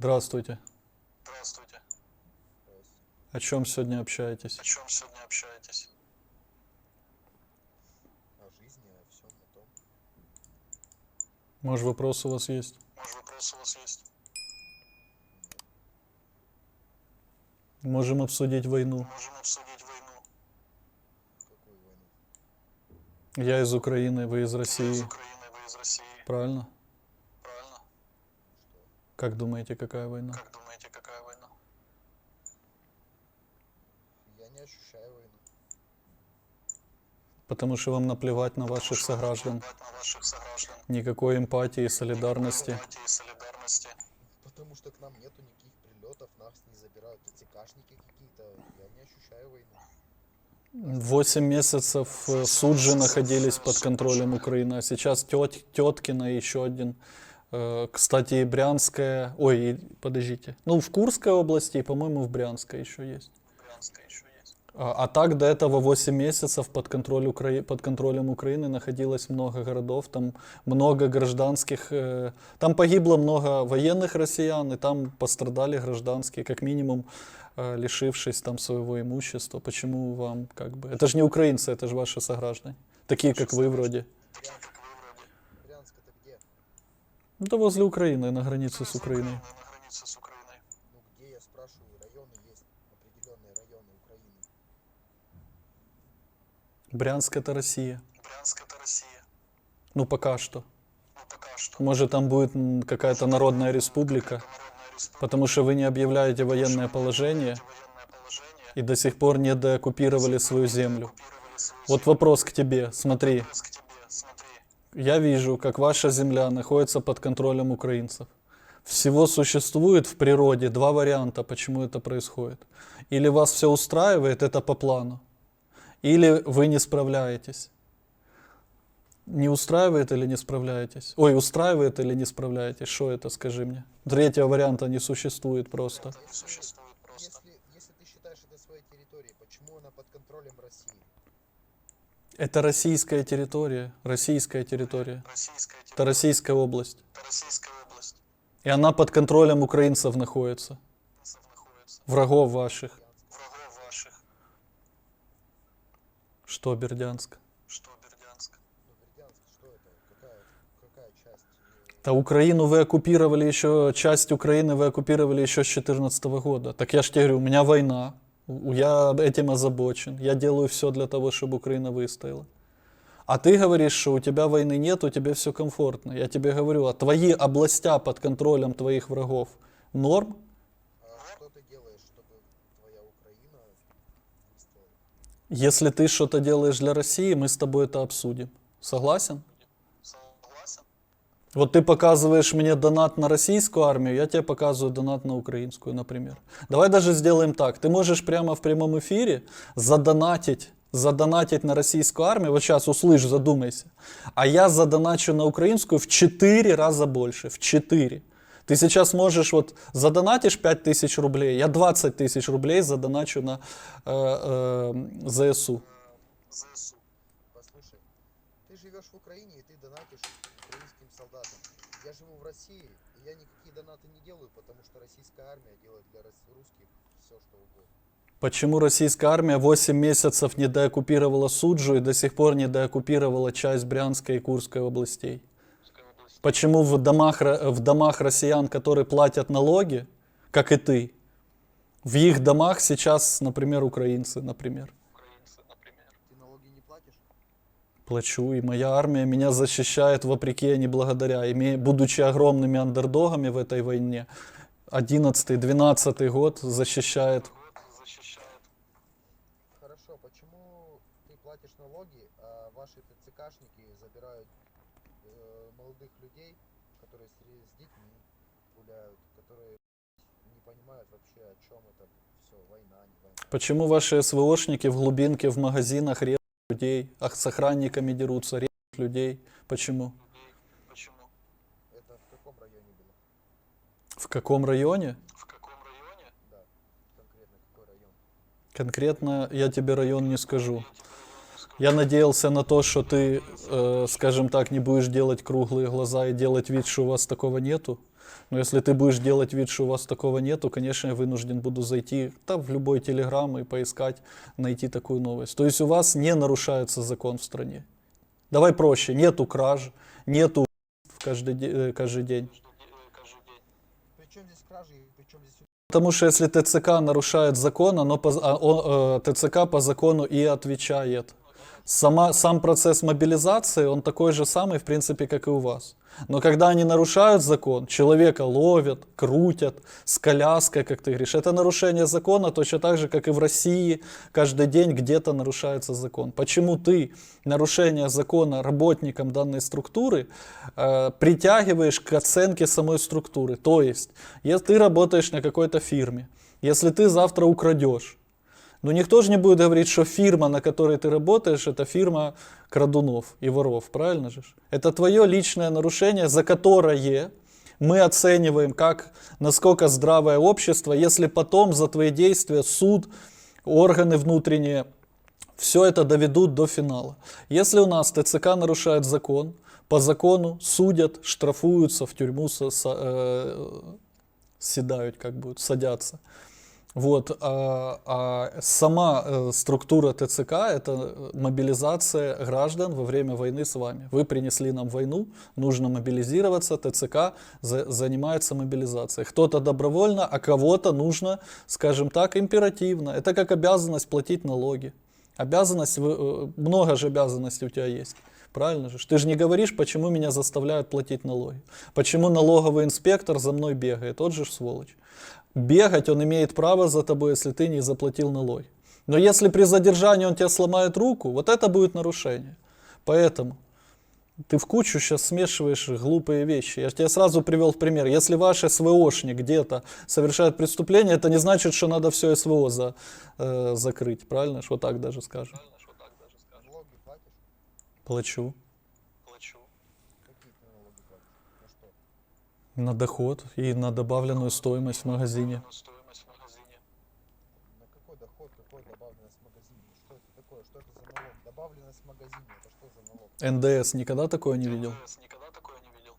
Здравствуйте. Здравствуйте. О чем сегодня общаетесь? О чем сегодня общаетесь? о жизни, о всем о том. Может, вопрос у вас есть? Может, вопрос у вас есть? Можем обсудить войну. Можем обсудить войну. Какую войну? Я из Украины, вы из Вы из России. Украины, вы из России. Правильно? Как думаете, какая война? Как думаете, какая война? Я не ощущаю войну. Потому что вам наплевать на ваших сограждан. наплевать на ваших сограждан. Никакой эмпатии и солидарности. Эмпатии и солидарности. Потому что к нам нету никаких прилетов, нас не забирают ТЦКшники какие-то. Я не ощущаю войну. Восемь месяцев э, суджи находились под контролем Украины, а сейчас тет, Теткина и еще один. Э, Кстати, Брянская, ой, подождите, ну в Курской области по-моему, в Брянской еще есть. Брянская еще есть. А, а так до этого 8 месяцев под, контроль Укра... под контролем Украины находилось много городов, там много гражданских, э, там погибло много военных россиян, и там пострадали гражданские, как минимум э, лишившись там своего имущества. Почему вам как бы... Это же не украинцы, это же ваши сограждане, такие как вы вроде. Такие, как вы вроде. Брянск это где? Ну, да возле Украины, на границе с Украиной. На. Ну. Брянск это Россия. Брянск это Россия. Ну, пока что. Ну, пока что. Может, там будет какая-то народная республика, потому что вы не объявляете военное положение. И до сих пор не деоккупировали свою землю. Вот вопрос к тебе, смотри. Вопрос к тебе. Смотри. Я вижу, как ваша земля находится под контролем украинцев. Всего существует в природе два варианта, почему это происходит. Или вас все устраивает, это по плану, или вы не справляетесь. Не устраивает или не справляетесь? Ой, устраивает или не справляетесь? Что это, скажи мне? Третьего варианта не существует просто. Если, если ты считаешь это своей территорией, почему она под контролем России? Это российская территория, российская территория. Российская Это территория. Российская область. Это Российская область. И она под контролем украинцев находится, находится. врагов ваших. Врагов ваших. Что Бердянск? Что Бердянск? Что это? Какая, часть? Да Украину вы оккупировали еще, часть Украины вы оккупировали еще с 2014 года. Так я ж тебе говорю, у меня война, я этим озабочен, я делаю все для того, чтобы Украина выстояла. А ты говоришь, что у тебя войны нет, у тебя все комфортно. Я тебе говорю, а твои областя под контролем твоих врагов норм? Что ты делаешь, чтобы твоя Украина выстояла? Если ты что-то делаешь для России, мы с тобой это обсудим. Согласен? Вот ты показываешь мне донат на российскую армию, я тебе показываю донат на украинскую, например. Давай даже сделаем так. Ты можешь прямо в прямом эфире задонатить, задонатить на российскую армию. Вот сейчас услышь, задумайся. А я задоначу на украинскую в 4 раза больше. В 4. Ты сейчас можешь, вот задонатишь 5 тысяч рублей, я 20 тысяч рублей задоначу на э, э, ЗСУ. ЗСУ. Послушай, ты живешь в Украине и ты донатишь солдатам. Я живу в России, и я никакие донаты не делаю, потому что российская армия делает для рус- русских все, что угодно. Почему российская армия 8 месяцев не деоккупировала Суджу и до сих пор не деоккупировала часть Брянской и Курской областей? Почему в домах, в домах россиян, которые платят налоги, как и ты, в их домах сейчас, например, украинцы, например? Украинцы, например. Ты налоги не платишь? Плачу, и моя армия меня защищает вопреки, а не благодаря. Име- будучи огромными андердогами в этой войне, 11-12 год защищает. Хорошо, почему ты платишь налоги, а ваши ТЦКшники забирают э, молодых людей, которые с, с детьми гуляют, которые не понимают вообще, о чем это все, война, не война. Почему ваши СВОшники в глубинке в магазинах людей, а с охранниками дерутся, режут людей? Почему? Почему? Это в каком районе было? В каком районе? В каком районе? Да, конкретно какой район? Конкретно я тебе район не скажу. Я тебе район не скажу. Я надеялся на то, что ты, э, скажем так, не будешь делать круглые глаза и делать вид, что у вас такого нету. Но если ты будешь делать вид, что у вас такого нет, то, конечно, я вынужден буду зайти там, в любой телеграм и поискать, найти такую новость. То есть у вас не нарушается закон в стране. Давай проще, нету краж, нету в каждый, э, каждый день. Потому что если ТЦК нарушает закон, оно по, а, э, ТЦК по закону и отвечает. Сама, сам процесс мобилизации, он такой же самый, в принципе, как и у вас. Но когда они нарушают закон, человека ловят, крутят с коляской, как ты говоришь, это нарушение закона точно так же, как и в России, каждый день где-то нарушается закон. Почему ты нарушение закона работникам данной структуры э, притягиваешь к оценке самой структуры? То есть, если ты работаешь на какой-то фирме, если ты завтра украдешь, ну никто же не будет говорить, что фирма, на которой ты работаешь, это фирма крадунов и воров, правильно же? Это твое личное нарушение, за которое мы оцениваем, как, насколько здравое общество, если потом за твои действия суд, органы внутренние, все это доведут до финала. Если у нас ТЦК нарушает закон, по закону судят, штрафуются, в тюрьму со- со- э, седают, как будут, садятся. Вот, а, а сама э, структура ТЦК это э, мобилизация граждан во время войны с вами. Вы принесли нам войну, нужно мобилизироваться, ТЦК за- занимается мобилизацией. Кто-то добровольно, а кого-то нужно, скажем так, императивно. Это как обязанность платить налоги. Обязанность, э, много же обязанностей у тебя есть. Правильно же? Ты же не говоришь, почему меня заставляют платить налоги. Почему налоговый инспектор за мной бегает. Тот же сволочь. Бегать он имеет право за тобой, если ты не заплатил налоги. Но если при задержании он тебе сломает руку, вот это будет нарушение. Поэтому ты в кучу сейчас смешиваешь глупые вещи. Я тебе сразу привел в пример. Если ваш СВОшник где-то совершает преступление, это не значит, что надо все СВО за, э, закрыть. Правильно? Вот так даже скажем. Правильно, что так даже скажешь. налоги платишь. Плачу. Плачу. Какие ты налоги платишь? На что? На доход и на добавленную стоимость в магазине. На Стоимость в магазине. На какой доход, какой добавленность в магазине? Что это такое? Что это за налог? Добавленность в магазине, это что за налог? НДС никогда такое не видел? НДС никогда такое не видел.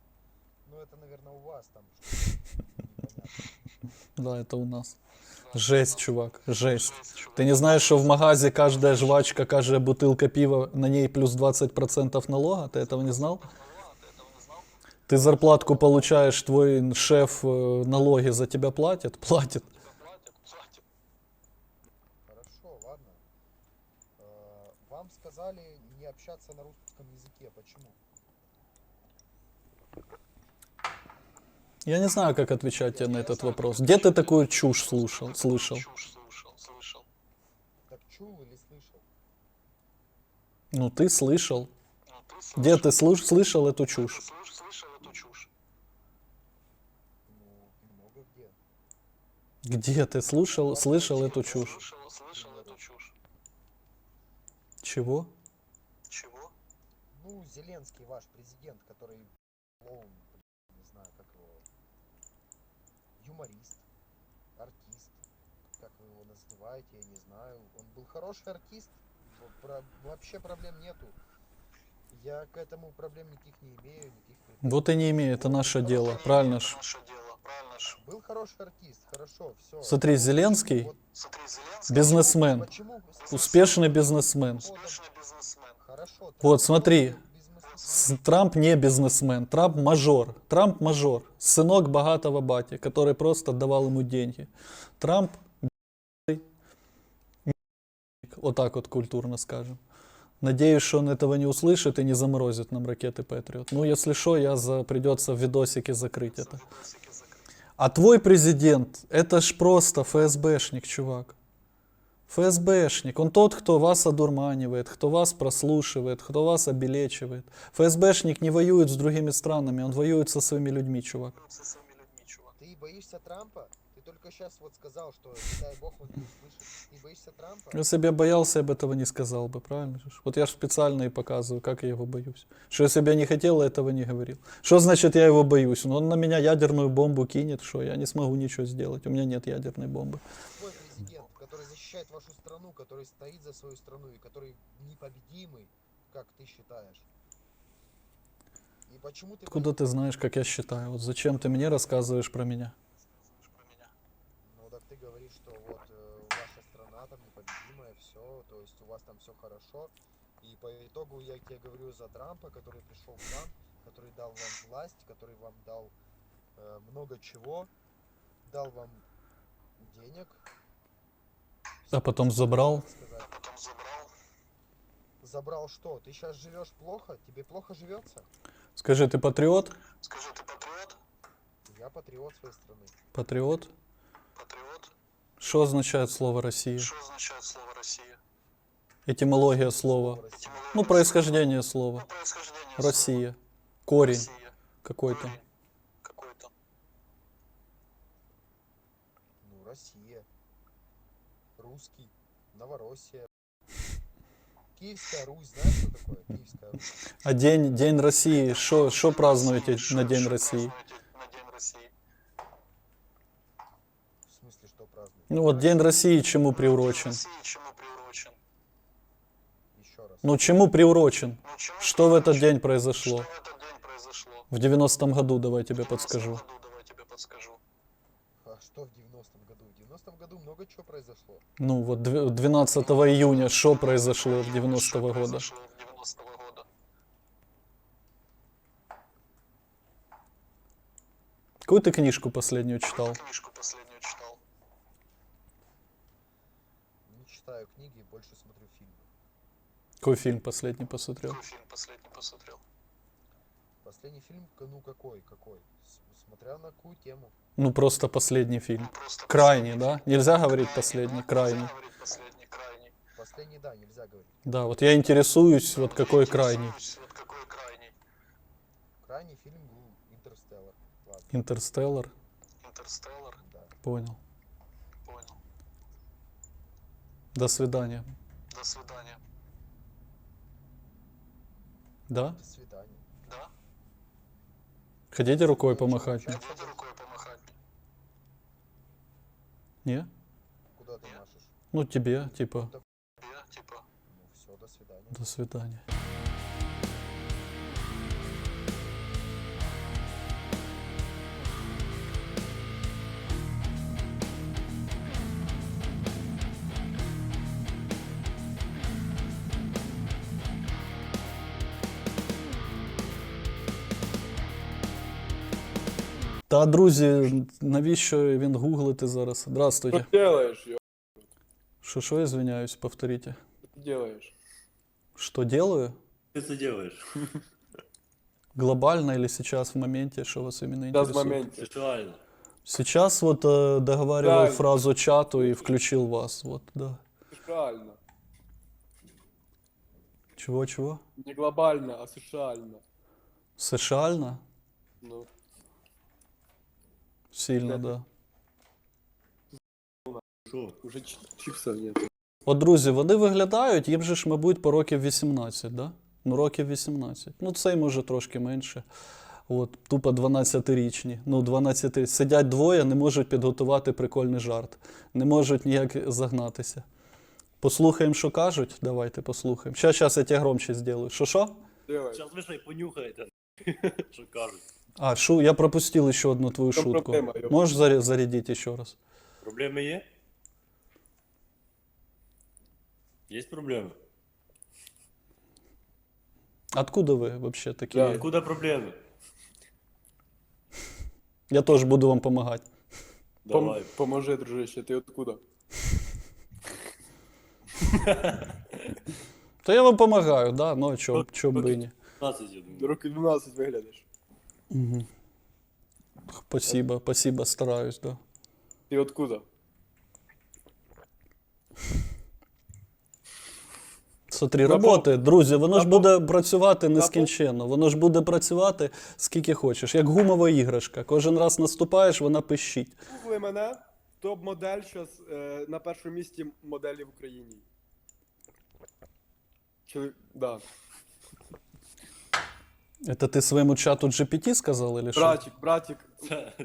Ну это, наверное, у вас там что-то непонятно. Да, это у нас. Жесть, чувак, жесть. Ты не знаешь, что в магазе каждая жвачка, каждая бутылка пива, на ней плюс 20% налога? Ты этого не знал? Ну, а ты этого не знал? Ты зарплатку получаешь, твой шеф э, налоги за тебя платит? Платит. Тебя платят? Платят. Хорошо, ладно. Э, Вам сказали не общаться на русском языке. Почему? Я не знаю, как отвечать тебе на этот вопрос. Где ты такую чушь слушал, слышал? Чушь слушал, слышал. Так чул или слышал? Ну, ты слышал. Ну, ты слышал. Где ты слуш- слышал эту чушь? слыш- слышал эту чушь? Ну, много где. Где ты слушал, слышал эту чушь? Чего? Чего? Ну, Зеленский ваш президент, который клоун, не знаю, как его, юморист, артист, как вы его называете, я не знаю. Он был хороший артист, вообще проблем нету. Я к этому проблем никаких не имею, никаких претензий. Вот и не имеет, это наше дело, правильно ж? Был хороший артист, хорошо, все. Смотри, Зеленский Вот бизнесмен, почему успешный бизнесмен. успешный бизнесмен. Хорошо. Вот, смотри. Трамп не бизнесмен, Трамп мажор. Трамп мажор, сынок богатого бати, который просто давал ему деньги. Трамп вот так вот культурно скажем. Надеюсь, что он этого не услышит и не заморозит нам ракеты Патриот. Ну, если что, я за... придется в видосике закрыть это. А твой президент, это ж просто ФСБшник, чувак. ФСБшник, он тот, кто вас одурманивает, кто вас прослушивает, кто вас обелечивает. ФСБшник не воюет с другими странами, он воюет. Со своими людьми, чувак. Ты боишься Трампа? Ты только сейчас вот сказал, что не дай бог он не услышит. Ты боишься Трампа? Если бы я боялся, я бы этого не сказал бы, правильно же? Вот я же специально и показываю, как я его боюсь. Что если бы я не хотел, я этого не говорил. Что значит я его боюсь? Ну, он на меня ядерную бомбу кинет, что я не смогу ничего сделать. У меня нет ядерной бомбы. Твой президент, который защищает вашу страну, который стоит за свою страну и который непобедимый, как ты считаешь. И почему ты... Откуда ты знаешь, как я считаю? Вот зачем ты мне рассказываешь про меня? Про меня. Ну так ты говоришь, что вот э, ваша страна там непобедимая, все, то есть у вас там все хорошо. И по итогу я тебе говорю за Трампа, который пришел к вам, который дал вам власть, который вам дал э, много чего, дал вам денег. А потом забрал. А потом забрал. Забрал что? Ты сейчас живешь плохо? Тебе плохо живется? Скажи, ты патриот? Скажи, ты патриот? Я патриот своей страны. Патриот? Патриот? Что означает слово Россия? Что означает слово Россия? Этимология слова. Этимология Ну, происхождение слова. Ну, происхождение слова. Россия. Корень Россия. какой-то. Какой-то. Ну, Россия. Русский. Новороссия. Киевская Русь, знаешь, что такое? Киевская Русь. А день, день России, что празднуете на Шо- День шо России? празднуете На День России. В смысле, что празднуют? Ну вот День России чему приурочен? Ну чему приурочен? Ну, чему Что в этот приурочен? день Что произошло? в этот день произошло? В 90-м году, давай тебе В 90-м подскажу. году, давай тебе подскажу. А что в 90-м году? В 90-м году много чего произошло. Ну вот дв- 12 июня что произошло в Что 90-го года? произошло в 90-го года? Какую ты книжку последнюю читал? Какую книжку последнюю читал? Не читаю книги, больше смотрю фильмы. Какой фильм последний посмотрел? Какой фильм последний посмотрел? Последний фильм, ну какой, какой? Смотря на какую тему. Ну просто последний фильм. Ну, просто Крайний, последний да? Нельзя говорить Крайний, последний, да? крайний. Нельзя говорить последний, крайний. Последний, да, нельзя говорить. Да, вот я интересуюсь, вот какой крайний. Вот какой крайний? Крайний фильм был Интерстеллар. Ладно, Интерстеллар. Интерстеллар? да. Понял. Понял. До свидания. До свидания. Да? До свидания. Да? Хотите рукой помахать мне? Хотите рукой помахать мне? Не? Куда ты машешь? Ну тебе, типа, Я, типа, Ну все, до свидания. до свидания. Та, друзі, навіщо він гуглити зараз? Здравствуйте. Что делаешь, ё? Що, що, извиняюсь, повторите. Что делаешь? Что делаю? Что ты делаешь? Глобально или сейчас в моменте, что вас именно Сейчас в интересует? моменте. Сексуально. Сейчас вот э, договариваю Да. фразу чату и включил вас. Вот, да. Сексуально. Чего-чего? Не глобально, а сексуально. Сешально? Ну, Сильно, Да. да. Что? уже чи- нет. От, друзі, вони виглядають, їм же ж, мабуть, по років 18, да? Ну, років 18. Ну, цей може трошки менше. От, тупо 12-річні. Ну, 12 сидять двоє, не можуть підготувати прикольний жарт. Не можуть ніяк загнатися. Послухаємо, що кажуть. Давайте послухаємо. Щас, щас я тебе громче зроблю. Що що? Делаешь. Сейчас вышли понюхает. Что кажут. А, шу, я пропустил еще одну твою Там шутку. проблема. Можешь заря- зарядить еще раз? Проблемы есть? Есть проблемы? Откуда вы вообще такие? Да. Откуда проблемы? Я тоже буду вам помогать. Пом- Давай. поможи, дружище, ты откуда? То я вам помогаю, да, ну а чё, чё бы и не. 15, я думаю. Роки 12 выглядишь. Спасибо, спасибо, стараюсь, да. Ты откуда? Смотри, Та роботи, друзі, воно ж буде працювати нескінченно. Воно ж буде працювати скільки хочеш, як гумова іграшка. Кожен раз наступаєш, вона пищить. Гугли мене. Топ-модель зараз е, на першому місці моделі в Україні. Чи... Да. Это ти своєму чату GPT сказав, или що? Братик, братик,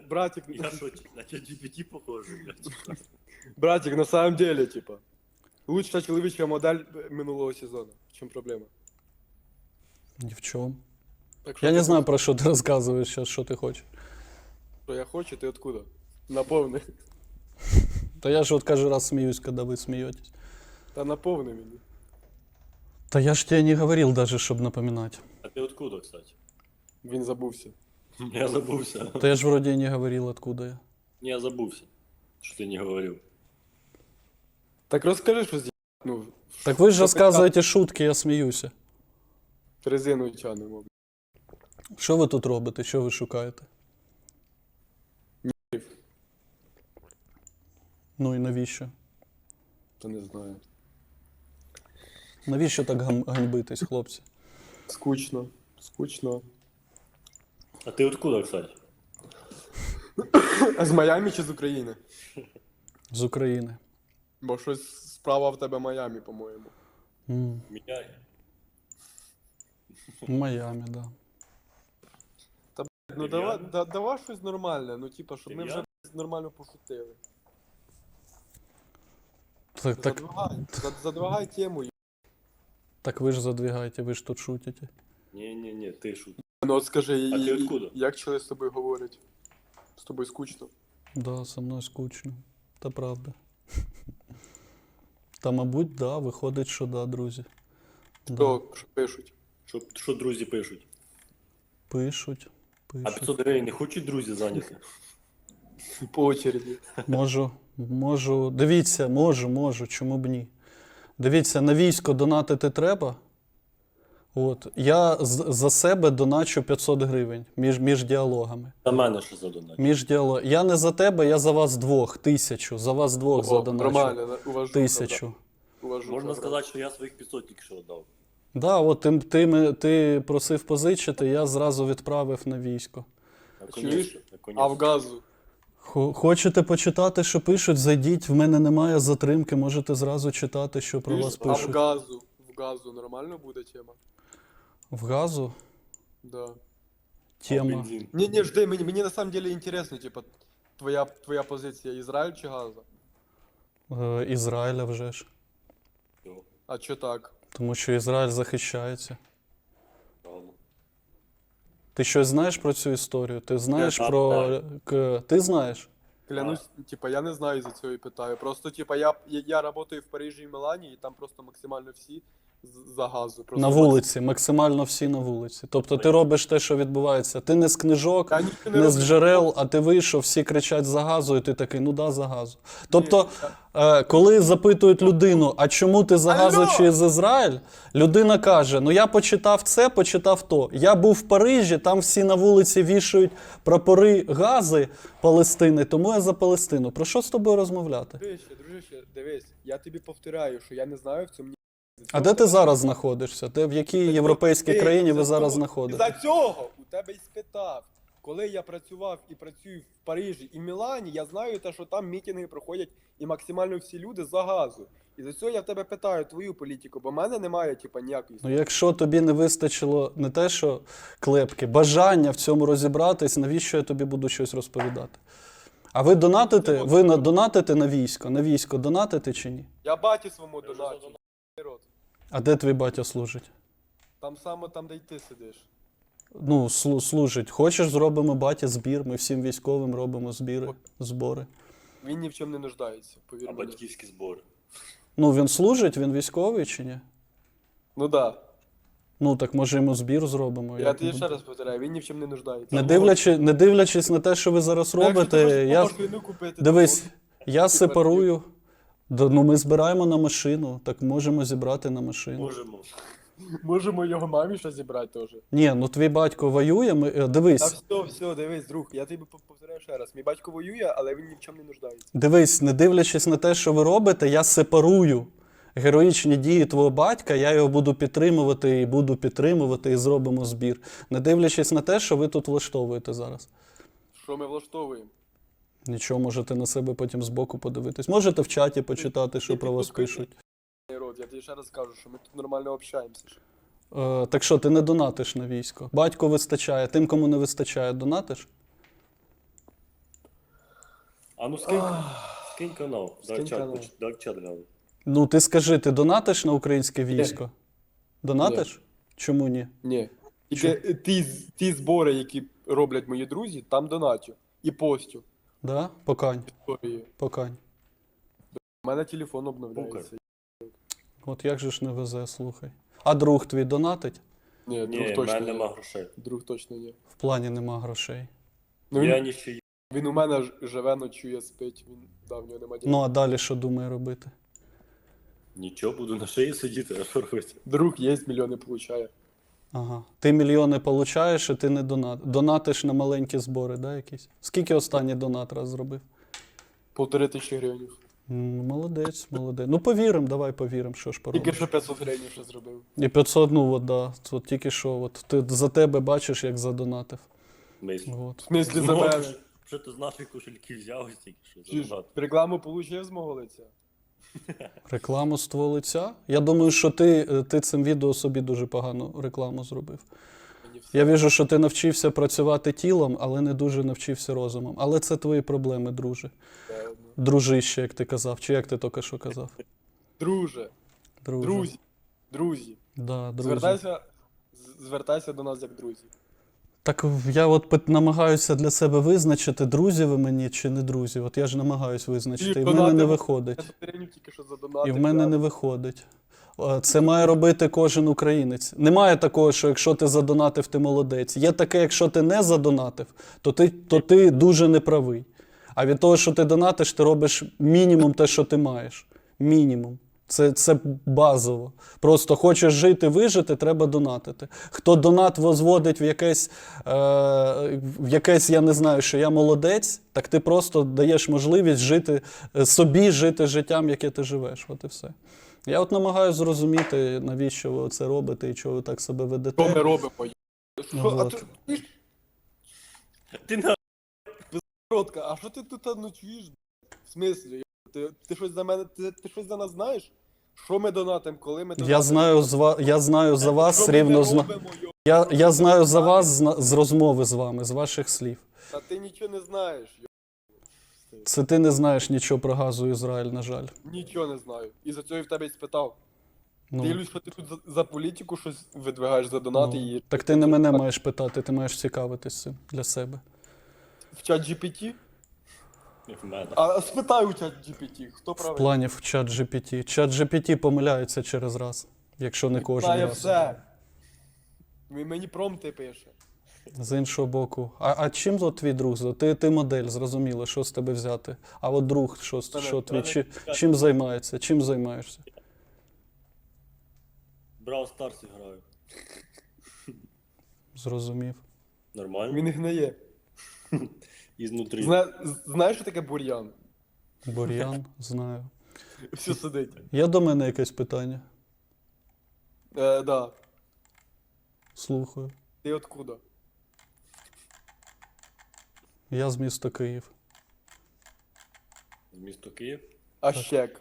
братик, Я что, на ChatGPT похож? блядь? братик, на самом деле, типа. Лучша чоловіча модель минулого сезону. В чому проблема? Ні в чому. Так Я ти не знаю, хочеш? про що ти розказуєш зараз, що ти хочеш. Що я хочу, ти откуда? Наповни. Та я ж от кожен раз сміюсь, коли ви смієтесь. Та наповни мені. Та я ж тебе не говорил даже, щоб напоминать. А ты откуда, кстати? Він забувся. Я забылся. Та я ж вроде и не говорил, откуда я. Не, я забылся, что ты не говорил. Так розкажи щось, ну, Так ви ж що розказуєте шутки, я сміюся. питати? резину тянемо. Що ви тут робите? Що ви шукаєте? Ну і навіщо? Та не знаю. Навіщо так гам- ганьбитись, хлопці? Скучно. Скучно. А ты откуда, кстати? З Майамі чи з України? З України. Бо щось справа в тебе Майамі, по-моєму. М, Меня? В Майамі, да. Ну давай, да, давай щось нормальне, ну типа, щоб ми вже нормально пошутили. Так, так, Задвигай, зад- задвигай тему. Так ви ж задвигаєте, ви ж тут шутите. Не-не-не, ты шут. Ну от скажи, А ти і- откуда? як чоловік з тобою говорить? З тобою скучно. Да, со мною скучно. Та правда. Та, мабуть, да, виходить, що да, друзі. Да. То що пишуть. Що, що друзі пишуть? Пишуть, А пишуть. 500 гривень не хочуть друзі зайняти? По очереді. Можу, можу. Дивіться, можу, можу, чому б ні. Дивіться, на військо донатити треба. От. Я за себе доначу 500 гривень між, між діалогами. За мене що за донат? Між діалог... Я не за тебе, я за вас двох. Тисячу. За вас двох О, задоначу. нормально, уважу. Тисячу. Уважу, Можна добре. сказати, що я своїх 500 тільки що віддав. Да, от ти, ти, ти просив позичити, я зразу відправив на військо. А в газу. Хо- Хочете почитати, що пишуть? Зайдіть, в мене немає затримки, можете зразу читати, що про вас А в газу. В газу нормально буде тема? В газу Да. тема. Не, не, жди, мені, мені на самом деле інтересно, типа, твоя, твоя позиція Ізраїль чи Газа? Е, Ізраїля вже ж. А чо так? Тому що Ізраїль захищається. Ти щось знаєш про цю історію? Ти знаєш так, про. К... Ти знаєш? Клянусь, типа, я не знаю за цього і питаю. Просто, типа, я, я, я работаю в Парижі і Мілані, і там просто максимально всі за газу. Просто На вулиці, максимально всі на вулиці. Тобто ти робиш те, що відбувається. Ти не з книжок, Я нічого не з джерел, а ти вийшов, всі кричать за газу, і ти такий, ну да, за газу. Тобто, е, коли запитують людину, а чому ти за газу Алло! чи з Ізраїль, людина каже: Ну я почитав це, почитав то. Я був в Парижі, там всі на вулиці вішають прапори гази Палестини, тому я за Палестину. Про що з тобою розмовляти? Дружище, дружище, дивись, я тобі повторяю, що я не знаю в цьому. А де ти зараз знаходишся? Де в якій європейській Ти країні ви зараз знаходитесь? За цього у тебе й спитав. Коли я працював і працюю в Парижі і Мілані, я знаю те, що там мітинги проходять і максимально всі люди за газу. І за цього я в тебе питаю твою політику, бо в мене немає, типа, ніякої. Ну, якщо тобі не вистачило не те, що клепки, бажання в цьому розібратись, навіщо я тобі буду щось розповідати? А ви донатите? Ви на донатите на військо? На військо донатите чи ні? Я баті своєму задонатив. Рот. А де твій батя служить? Там саме там, де й ти сидиш. Ну, слу- служить. Хочеш, зробимо батя збір. Ми всім військовим робимо збіри, збори. Він ні в чому не нуждається, повір А мені. батьківські збори. Ну, він служить, він військовий чи ні? Ну да. Ну, так може йому збір зробимо. Я Як тобі ще раз повторяю, він ні в чому не нуждається. не, дивлячи, не дивлячись на те, що ви зараз Ну, робите, я, купити, Дивись, я сепарую. Да, Ну, ми збираємо на машину, так можемо зібрати на машину. Можемо. можемо його мамі ще зібрати теж. Ні, ну твій батько воює, ми... е, Та дивись, все, все, дивись, друг, я тобі пов- повторяю ще раз. Мій батько воює, але він ні в чому не нуждається. дивись, не дивлячись на те, що ви робите, я сепарую героїчні дії твого батька, я його буду підтримувати і буду підтримувати, і зробимо збір. Не дивлячись на те, що ви тут влаштовуєте зараз. Що ми влаштовуємо? Нічого, можете на себе потім збоку подивитись. Можете в чаті почитати, що про вас пишуть. Я тобі ще раз кажу, що ми тут нормально общаємося. Е, так що, ти не донатиш на військо? Батько вистачає, тим, кому не вистачає, донатиш? А ну скинь, скинь канал. Дай чат, канал. поч- дай чат гляну. Ну, ти скажи, ти донатиш на українське військо? Донатиш? Чому ні? Ні. Тільки ті, з- ті збори, які роблять мої друзі, там доначу. І постю. Да? Покань, Історії. покань. У мене телефон обновляється. От як же ж не везе, слухай. А друг твій донатить? Ні, друг Ні, в точно мене нема грошей. Друг точно ні. В плані нема грошей. Ну, Я він, ніщо він у мене ж- живе, ночує, спить, він давнього нема Ну а далі що думає робити? Нічого, буду на шиї сидіти, а що робити? Друг є, мільйони получає. Ага. Ти мільйони получаєш, і ти не донат. Донатиш на маленькі збори, да, якісь? Скільки останній донат раз зробив? Полтори тисячі гривень. М, Молодець, молодець. Ну повіримо, давай повіримо, що ж Тільки поробиш. що 500 гривень ще зробив. І 500, ну от, да. От тільки що, от ти за тебе бачиш, як задонатив. Мисль. От. В смислі за Ну, мене. Що ти з наших кошельків взяв ось тільки що Чи ж рекламу получив з мого лиця? Рекламу з твого лиця. Я думаю, що ти, е, ти цим відео собі дуже погану рекламу зробив. Я віжу, що ти навчився працювати тілом, але не дуже навчився розумом. Але це твої проблеми, друже. Дружище, як ти казав, чи як ти тільки що казав? Друже, Друже. друзі, друзі, Да, друзі. звертайся, звертайся до нас як друзі. Так я от намагаюся для себе визначити, друзі ви мені чи не друзі. От я ж намагаюсь визначити, і в мене не виходить. І в мене не виходить. Це має робити кожен українець. Немає такого, що якщо ти задонатив, ти молодець. Є таке, якщо ти не задонатив, то ти, то ти дуже неправий. А від того, що ти донатиш, ти робиш мінімум те, що ти маєш. Мінімум. Це, це базово. Просто хочеш жити, вижити, треба донатити. Хто донат возводить в якесь, е, в якесь, я не знаю, що я молодець, так ти просто даєш можливість жити е, собі жити життям, яке ти живеш. От і все. Я от намагаюся зрозуміти, навіщо ви це робите і чого ви так себе Що ми ведете. робимо? Що, а ти Ти на коротка, а що ти тут ночуєш? В смислі? Ти, ти щось за мене, ти, ти щось за нас знаєш? Що ми донатимо, коли ми донатимо? Я знаю, з ва- я знаю за вас Що ми рівно зна... робимо, йо? я, я знаю за вас з, з розмови з вами, з ваших слів. Та ти нічого не знаєш, йо. Це ти не знаєш нічого про газу Ізраїль, на жаль. Нічого не знаю. І за цього я в тебе й спитав. Ну, Дивлюсь, що ти тут за, за політику щось видвигаєш за донати ну, і так ти не мене маєш питати, ти маєш цікавитись цим для себе. в чат GPT. В мене. А спитай у чат GPT, хто В правий? плані в чат GPT. Чат GPT помиляється через раз, якщо не кожен Знає раз. все. Він мені промти пише. З іншого боку. А, а чим от твій друг? за- Ти, ти модель, зрозуміло, що з тебе взяти. А от друг, що, з- що твій, чи, чим займається? Чим займаєшся? Брав Старс граю. Зрозумів. Нормально. Він гниє. І. Зна... Знаєш, що таке бур'ян? Бур'ян, знаю. Все сидить. Є до мене якесь питання? Е, да. Слухаю. Ти откуда? Я з міста Київ. З місто Київ. А щек.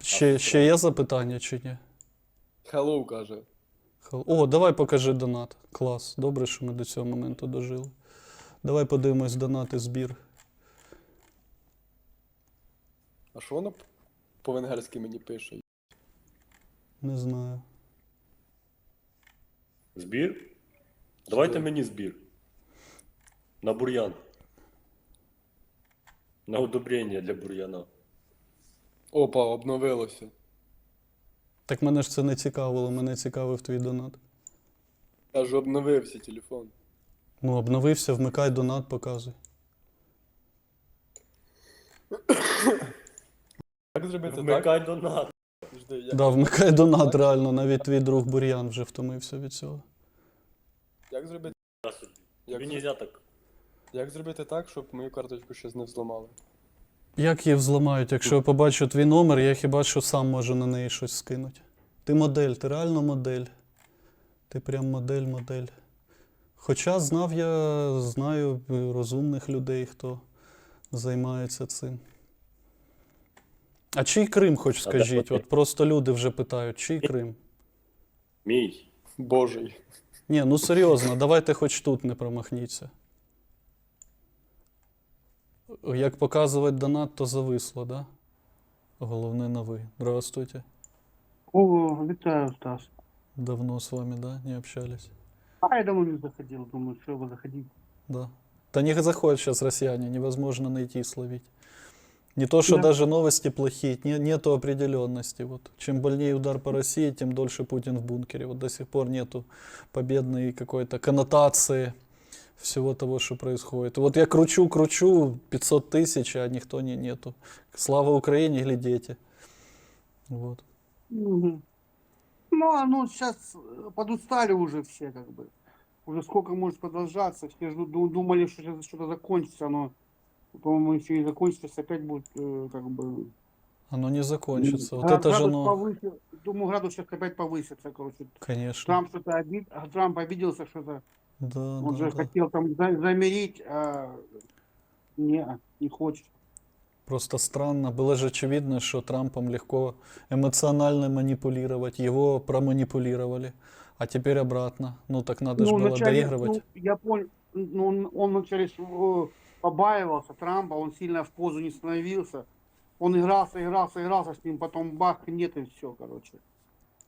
Ще, ще є запитання чи ні? Hello, каже. О, давай покажи донат. Клас. Добре, що ми до цього моменту дожили. Давай подивимось донати збір. А що воно по-венгерськи мені пише? Не знаю. Збір? Давайте мені збір. На бур'ян. На удобрення для бур'яна. Опа, обновилося. Так мене ж це не цікавило, мене цікавив твій донат. Аж обновився телефон. Ну, обновився, вмикай донат, показуй. Як зробити так? Вмикай донат. Жди, як, Да, вмикай донат, реально, навіть твій друг Бур'ян вже втомився від цього. як зробити? Як, Тобі нельзя так. як зробити так, щоб мою карточку щось не взламали? Як її взламають, якщо я побачу твій номер, я хіба що сам можу на неї щось скинути. Ти модель, ти реально модель. Ти прям модель, модель. Хоча знав я, знаю розумних людей, хто займається цим. А чий Крим, хоч скажіть? От просто люди вже питають, чий Крим? Мій. Божий. Ні, ну серйозно, давайте хоч тут не промахніться. Як показувати донат, то зависло, да? Головне на ви. Здравствуйте. О, вітаю, Стас. Давно с вами, да, не общались? А я давно не заходил, думаю, что вы заходить. Да. Да не заходят сейчас россияне, невозможно найти и словить. Не то, что Да. даже новости плохие, не, нету определенности. Вот. Чем больнее удар по России, тем дольше Путин в бункере. Вот до сих пор нету победной какой-то коннотации всего того, что происходит. Вот я кручу, кручу 500 тысяч, а никто не, нету. Слава Украине дети. Вот. Ну, а ну сейчас подустали уже все, как бы. Уже сколько может продолжаться. Все жду- ду- думали, что сейчас что-то закончится, но, по-моему, еще и закончится, опять будет, э, как бы... Оно не закончится. Вот гра- это же оно, повыси- Думаю, градус сейчас опять повысится, короче. конечно. Трамп что-то обид... а Трамп обиделся, что-то Да, он да, же да. хотел там за- замерить, а не, не хочет. Просто странно. Было же очевидно, что Трампом легко эмоционально манипулировать. Его проманипулировали. А теперь обратно. Ну так надо же было вначале, доигрывать. ну, я понял, ну, он, он вначале э, побаивался Трампа, он сильно в позу не становился. Он игрался, игрался, игрался с ним, потом бах, нет и все, короче.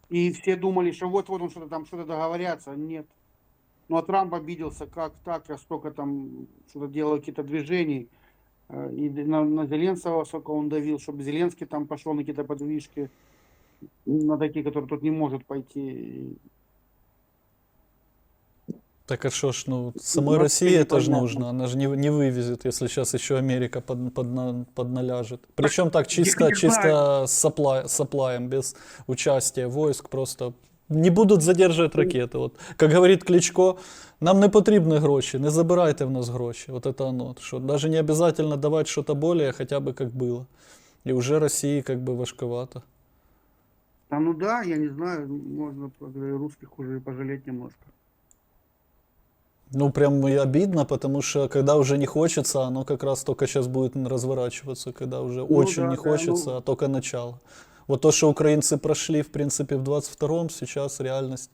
И все думали, что вот-вот он что-то там, что-то договорятся, нет. Ну а Трамп обиделся, как так, я столько там что-то делал, какие-то движений. Э, И на, на Зеленского сколько он давил, чтобы Зеленский там пошел на какие-то подвижки, на такие, которые тут не может пойти. Так а что ж, ну, самой Ну, России вообще это же нужно. Она же не, не вывезет, если сейчас еще Америка под, подна- подналяжет. Причем так чисто, чисто с сапла- саплаем, без участия войск, просто не будуть задержувати ракети. От, як говорить Кличко, нам не потрібні гроші, не забирайте в нас гроші. Вот это оно. Что даже не обязательно давать что-то более, хотя бы как было. И уже России как бы важковато. А ну да, я не знаю, можно говорю, русских уже и пожалеть немножко. Ну, прям и обидно, потому что когда уже не хочется, оно как раз только сейчас будет разворачиваться, когда уже Ну очень да, не да, хочется, ну- а только начало. Вот то, что украинцы прошли, в принципе, в 22-м, сейчас реальность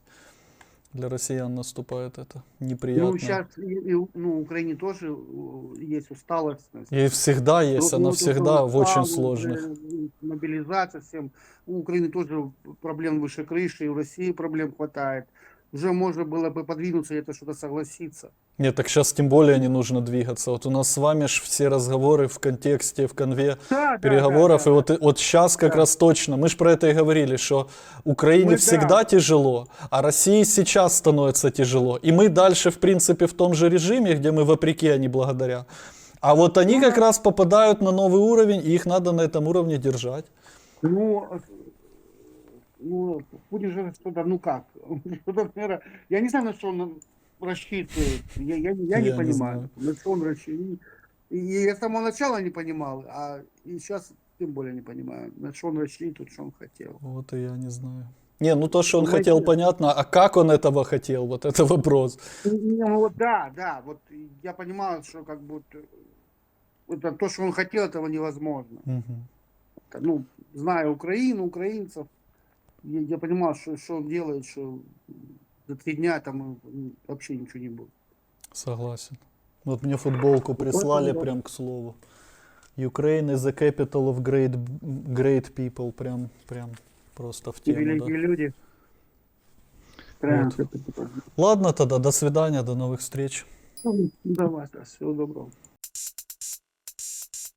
для россиян наступает это неприятно. Ну, сейчас ну, в Украине тоже э, есть усталость. И всегда есть, Ну, она ну, всегда в очень сложных. э, Мобилизация всем. У Украины тоже проблем выше крыши, и в России проблем хватает. Уже можно было бы подвинуться и это что-то согласиться. Нет, так сейчас тем более не нужно двигаться. Вот у нас с вами ж все разговоры в контексте, в конве Да, да, переговоров. да, и вот, вот сейчас как Да. раз точно, мы же про это и говорили, что Украине Мы, всегда да. тяжело, а России сейчас становится тяжело. И мы дальше, в принципе, в том же режиме, где мы вопреки, а не благодаря. А вот они как раз попадают на новый уровень, и их надо на этом уровне держать. Ну, ну, же что-то, ну как, что-то, наверное, я не знаю, на что он рассчитывает, я, я, я, Я не не понимаю, на что он рассчитывает. И, и я с самого начала не понимал, а и сейчас тем более не понимаю, на что он рассчитывает, что он хотел. Вот и я не знаю. Не, ну то, что он Ну, хотел, понятно, а как он этого хотел, вот это вопрос. Не, Ну вот да, да, вот я понимал, что как будто это то, что он хотел, этого невозможно. Мгм. Ну, зная Украину, украинцев, я, я понимал, что, что он делает, что за три дня там м, вообще ничего не будет. Согласен. Вот мне футболку прислали да. прям к слову. Ukraine is the capital of great, great people. Прям, прям просто в И тему, да. великие люди. Прям, Вот. Ладно тогда, до свидания, до новых встреч. Ну, Давай, да, всего доброго.